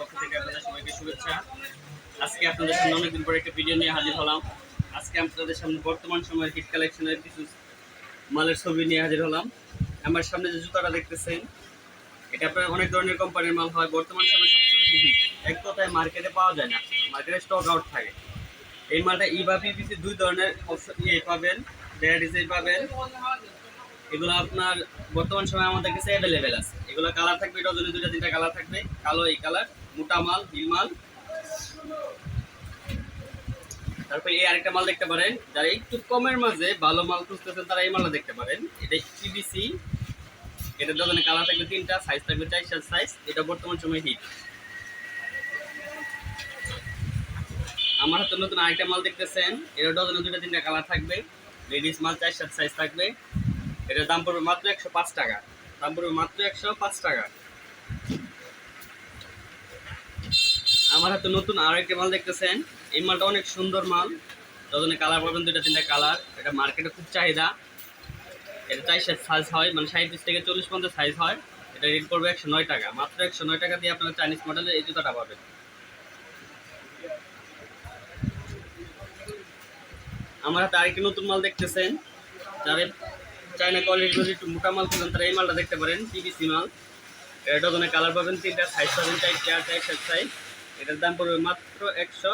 পক্ষ থেকে আপনাদের সবাইকে শুভেচ্ছা। আজকে আপনাদের সামনে অনেকদিন পরে একটা ভিডিও নিয়ে হাজির হলাম। আজকে আপনাদের সামনে বর্তমান সময়ের হিট কালেকশনের কিছু মালের ছবি নিয়ে হাজির হলাম। আমার সামনে যে জুতাটা দেখতেছেন, এটা আপনার অনেক ধরনের কোম্পানির মাল হয়। বর্তমান সময়ে সবচেয়ে বেশি এক কথায় মার্কেটে পাওয়া যায় না। মার্কেটে স্টক আউট থাকে। এই মালটা ই বা পিপিসি দুই ধরনের ইয়ে পাবেন দেড় ডিজাইন পাবেন। এগুলো আপনার বর্তমান সময় আমাদের কাছে অ্যাভেলেবেল আছে। এগুলো কালার থাকবে ডজনে দুইটা, তিনটা কালার থাকবে, কালো এই কালার মোটা মাল হিল মাল। তারপরে এই আরেকটা মাল দেখতে পারেন, যারা একটু কমের মাঝে ভালো মাল খুঁজতেছেন, তারা এই মালটা দেখতে পারেন। এটা পিবিসি এটা ডজনে কালার থাকবে তিনটা সাইজ থাকবে চার সাইজ এটা বর্তমান সময় হিট আমার হাতে নতুন আরেকটা মাল দেখতেছেন এটা ডজনে দুটো তিনটা কালার থাকবে। লেডিস মাল চার সাত সাইজ থাকবে। এটার দাম পড়বে মাত্র একশো পাঁচ টাকা। দাম পড়বে মাত্র একশো পাঁচ টাকা। আমার হাতে নতুন আর একটা মাল দেখতেছেন। এই মালটা অনেক সুন্দর মাল। ডজনে কালার পাবেন দুইটা তিনটা কালার। এটা মার্কেটে খুব চাহিদা। এটা সাত সাইজ হয় মানে সাঁত্রিশ থেকে চল্লিশ পর্যন্ত সাইজ হয়। এটা রেট পড়বে একশো নয় টাকা। মাত্র একশো নয় টাকা দিয়ে আপনারা চাইনিজ মডেলের এই জুতাটা পাবেন। আমার হাতে আরেকটি নতুন মাল দেখতেছেন। যারা চাইনা কোয়ালিটি যদি একটু মোটা মাল খুঁজেন তারা এই মালটা দেখতে পারেন, পিভিসি মাল। এটা ডজনে কালার পাবেন তিনটা সাইজ পাবেন চারটা, চার চাই সাত সাইজ এটার দাম পড়বে মাত্র একশো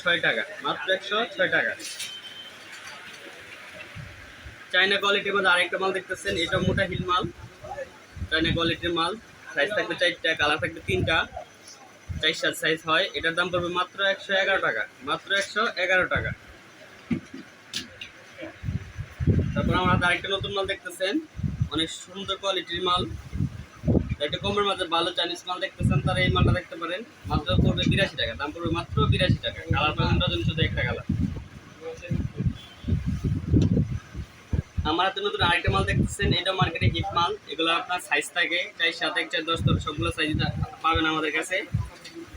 ছয় টাকা, মাত্র একশো ছয় টাকা। চাইনা কোয়ালিটির মধ্যে আরেকটা মাল দেখতেছেন এটা মোটা হিল মাল। চাইনা কোয়ালিটির মাল সাইজ থাকবে চারটা কালার থাকবে তিনটা। চার সাত সাইজ হয়, এটার দাম পড়বে মাত্র একশো এগারো টাকা, মাত্র একশো এগারো টাকা। তারপর আমরা আরেকটা নতুন মাল দেখতেছেন। অনেক সুন্দর কোয়ালিটির মাল। একটা কমের মাঝে ভালো চাইনিজ মাল দেখতেছেন, তারা এই মালটা দেখতে পারেন। মাত্র পড়বে বিরাশি টাকা, দাম পড়বে মাত্র বিরাশি টাকা। কালার পাবেন শুধু একটা কালার। আমার হাতে নতুন আরেকটা মাল দেখতেছেন, এটা মার্কেটে হিট মাল। এগুলো আপনার সাইজ থাকে, চার সাত, এক চার, দশ দশ সবগুলো সাইজ পাবেন আমাদের কাছে।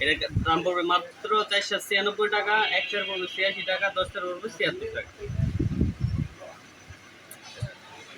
এটা দাম পড়বে মাত্র চার সাত, ছিয়ানব্বই টাকা, এক চার পড়বে ছিয়াশি টাকা, দশ চার পড়বে ছিয়াত্তর টাকা।